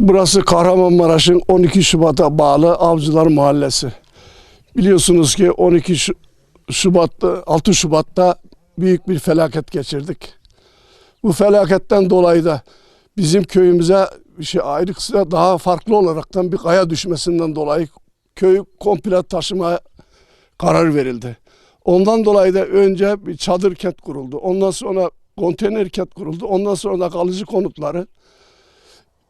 Burası Kahramanmaraş'ın 12 Şubat'a bağlı Avcılar Mahallesi. Biliyorsunuz ki 12 Şu- Şubat'ta 6 Şubat'ta büyük bir felaket geçirdik. Bu felaketten dolayı da bizim köyümüze şey ayrıksı daha farklı olaraktan bir kaya düşmesinden dolayı köy komple taşıma karar verildi. Ondan dolayı da önce bir çadır kent kuruldu. Ondan sonra konteyner kent kuruldu. Ondan sonra da kalıcı konutları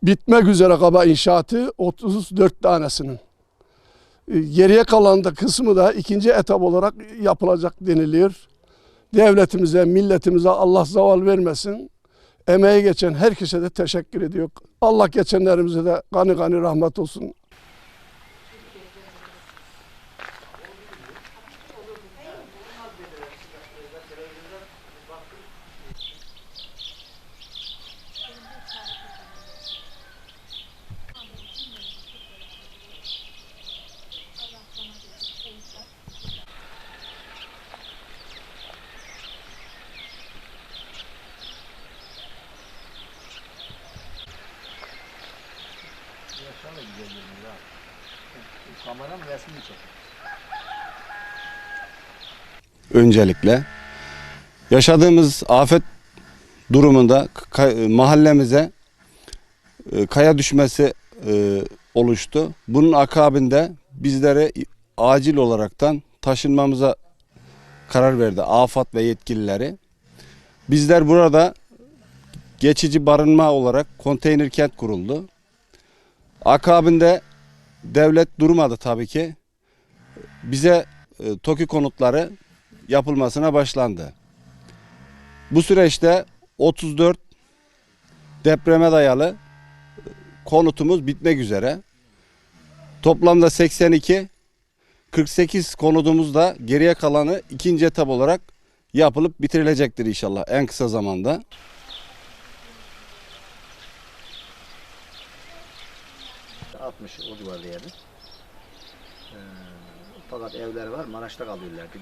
bitmek üzere kaba inşaatı 34 tanesinin. E, Geriye kalan da kısmı da ikinci etap olarak yapılacak deniliyor. Devletimize, milletimize Allah zaval vermesin. Emeği geçen herkese de teşekkür ediyor. Allah geçenlerimize de gani gani rahmet olsun. Kameram resmini çek. öncelikle. Yaşadığımız afet durumunda mahallemize e, kaya düşmesi e, oluştu. Bunun akabinde bizlere acil olaraktan taşınmamıza karar verdi AFAD ve yetkilileri. Bizler burada geçici barınma olarak konteyner kent kuruldu. Akabinde devlet durmadı tabii ki. Bize e, TOKİ konutları yapılmasına başlandı. Bu süreçte 34 depreme dayalı konutumuz bitmek üzere. Toplamda 82 48 konutumuz da geriye kalanı ikinci etap olarak yapılıp bitirilecektir inşallah en kısa zamanda. 60 o civarda yeri. Ee, fakat evler var Maraş'ta kalıyorlardı.